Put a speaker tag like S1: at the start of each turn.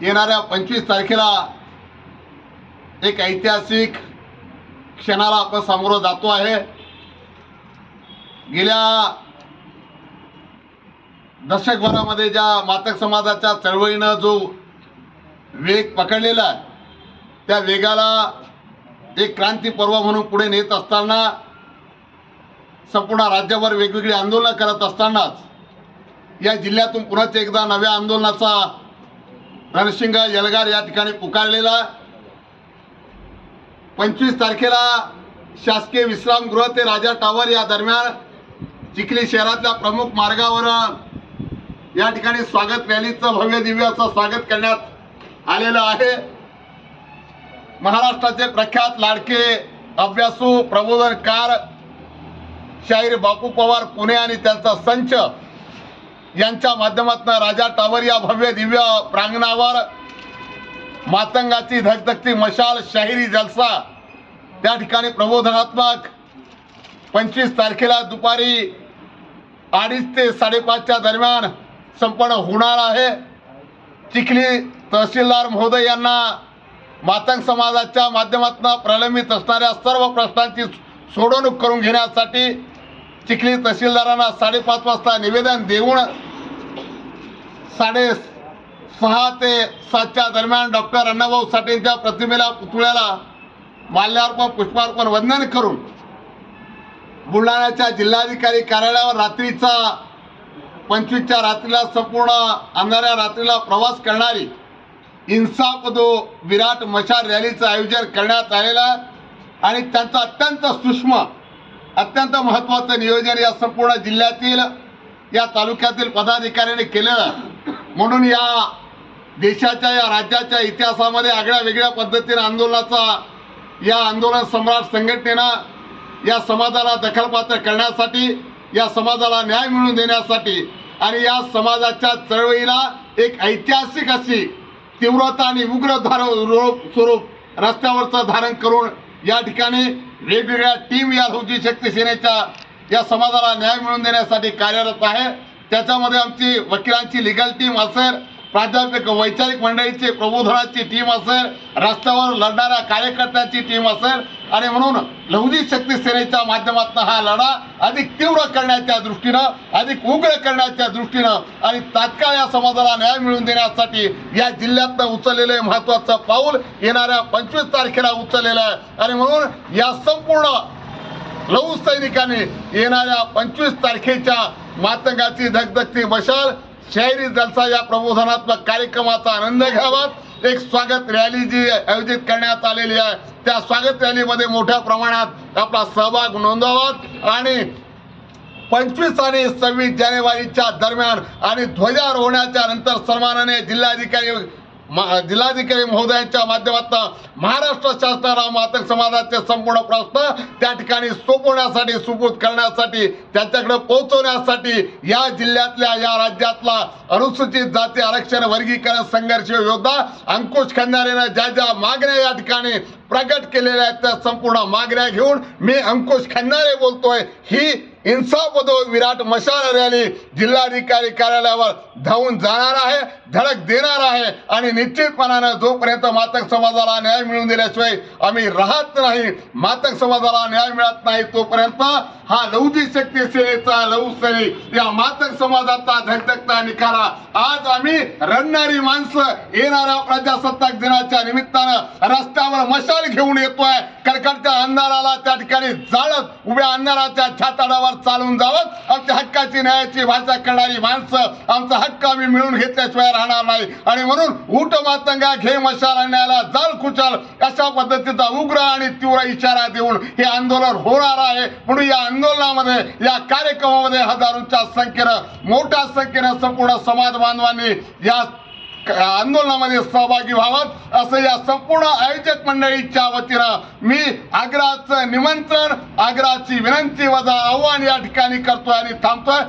S1: येणाऱ्या पंचवीस तारखेला एक ऐतिहासिक क्षणाला आपण सामोरं जातो आहे. गेल्या दशकभरामध्ये ज्या मातक समाजाच्या चळवळीनं जो वेग पकडलेला आहे त्या वेगाला एक क्रांती पर्व म्हणून पुढे नेत असताना संपूर्ण राज्यभर वेगवेगळी आंदोलनं करत असतानाच या जिल्ह्यातून पुन्हा एकदा नव्या आंदोलनाचा रणशिंग यलगार या ठिकाणी पुकारलेला. पंचवीस तारखेला शासकीय विश्रामगृह ते राजा टावर या दरम्यान चिखली शहरातल्या प्रमुख मार्गावर या ठिकाणी स्वागत रॅलीचं भव्य दिव्याचं स्वागत करण्यात आलेलं आहे. महाराष्ट्राचे प्रख्यात लाडके अभ्यासू प्रबोधनकार शाहीर बापू पवार पुणे आणि त्यांचा संच यांच्या माध्यमातून राजा टावर या भव्य दिव्य प्रांगणावर मातंगाची धगधगती मशाल शाहिरी जलसा त्या ठिकाणी प्रबोधनात्मक पंचवीस तारखेला दुपारी अडीच ते साडेपाचच्या दरम्यान संपन्न होणार आहे. चिखली तहसीलदार महोदय यांना मातंग समाजाच्या माध्यमातून प्रलंबित असणाऱ्या सर्व प्रश्नांची सोडवणूक करून घेण्यासाठी चिखली तहसीलदारांना साडेपाच वाजता निवेदन देऊन साडे सहा ते सातच्या दरम्यान डॉक्टर अण्णाभाऊ साठेंच्या प्रतिमेला पुतळ्याला माल्यार्पण पुष्पार्पण वंदन करून बुलढाण्याच्या जिल्हाधिकारी कार्यालयावर रात्रीचा पंचवीसच्या रात्रीला संपूर्ण अंधाऱ्या रात्रीला प्रवास करणारी इन्साफ दो विराट मशाल रॅलीचं आयोजन करण्यात आलेलं आहे. आणि त्यांचा अत्यंत सूक्ष्म अत्यंत महत्त्वाचं नियोजन या संपूर्ण जिल्ह्यातील या तालुक्यातील पदाधिकाऱ्यांनी केलेलं. म्हणून या देशाच्या या राज्याच्या इतिहासामध्ये आगळ्या वेगळ्या पद्धतीने आंदोलनाचा या आंदोलन सम्राट संघटनेनं या समाजाला दखलपात्र करण्यासाठी या समाजाला न्याय मिळवून देण्यासाठी आणि या समाजाच्या चळवळीला एक ऐतिहासिक अशी तीव्रता आणि उग्र धार स्वरूप रस्त्यावरचं धारण करून या ठिकाणी वेगवेगळ्या टीम या लहुजी शक्ती सेनेच्या या समाजाला न्याय मिळवून देण्यासाठी कार्यरत आहे. त्याच्यामध्ये आमची वकिलांची लिगल टीम असेल प्राध्यापक वैचारिक मंडळीची प्रबोधनाची टीम असेल रस्त्यावर लढणाऱ्या कार्यकर्त्यांची टीम असेल आणि म्हणून लहुजी शक्ती सेनेच्या माध्यमातून हा लढा अधिक तीव्र करण्याच्या दृष्टीनं अधिक उग्र करण्याच्या दृष्टीनं आणि तात्काळ या समाजाला न्याय मिळवून देण्यासाठी या जिल्ह्यातनं उचललेलं महत्वाचं पाऊल. येणाऱ्या पंचवीस तारखेला उचललेलं आहे. आणि म्हणून या संपूर्ण लहू सैनिकांनी येणाऱ्या पंचवीस तारखेच्या मातंगाची धगधगती मशाल. शहरी जलसा या प्रबोधनात्मक कार्यक्रमाचा आनंद घ्यावा. एक स्वागत रॅली जी आयोजित करण्यात आलेली आहे. त्या स्वागत रॅलीमध्ये मोठ्या प्रमाणात आपला सहभाग नोंदवावा आणि पंचवीस आणि सव्वीस जानेवारीच्या दरम्यान आणि ध्वजारोहणाच्या नंतर सन्मानाने जिल्हाधिकारी मा- जिल्हाधिकारी महोदयांच्या माध्यमातून महाराष्ट्र शासनाला मातक समाजाचे संपूर्ण प्रश्न त्या ठिकाणी सोपवण्यासाठी सुपूत करण्यासाठी त्यांच्याकडे पोहोचवण्यासाठी या जिल्ह्यातल्या या राज्यातला अनुसूचित जाती आरक्षण वर्गीकरण संघर्ष योद्धा अंकुश खंदारेनं ज्या ज्या मागण्या या ठिकाणी प्रकट केलेल्या आहेत त्या संपूर्ण मागण्या घेऊन मी अंकुश खंदारे बोलतोय. ही इन्साफ विराट मशाल रॅली जिल्हाधिकारी कार्यालयावर धावून जाणार आहे धडक देणार आहे आणि निश्चितपणानं जोपर्यंत मातक समाजाला न्याय मिळवून दिल्याशिवाय आम्ही राहत नाही मातक समाजाला न्याय मिळत नाही तोपर्यंत हा लौजी शक्ती सेनेचा लहू या मातक समाजाचा धगधगता निखारा. आज आम्ही रडणारी माणसं येणाऱ्या प्रजासत्ताक दिनाच्या निमित्तानं रस्त्यावर मशाल घेऊन येतोय कडकडच्या अंधाराला त्या ठिकाणी जाळत उभ्या अंधाराच्या छाताडावर चालून जावं. आमच्या हक्काची न्यायाची भाषा करणारी माणसं आमचा हक्क आम्ही मिळून घेतल्याशिवाय राहणार नाही. आणि म्हणून उठ मातंगा घे मशाल अन्यायाला जाल खुचाल अशा पद्धतीचा उग्र आणि तीव्र इशारा देऊन हे आंदोलन होणार आहे. म्हणून या आंदोलनामध्ये या कार्यक्रमामध्ये हजारोंच्या संख्येनं मोठ्या संख्येनं संपूर्ण समाज बांधवांनी या आंदोलनामध्ये सहभागी व्हावं असं या संपूर्ण आयोजक मंडळीच्या वतीनं मी आग्राचं निमंत्रण आग्राची विनंती वजा आव्हान या ठिकाणी करतोय आणि थांबतोय.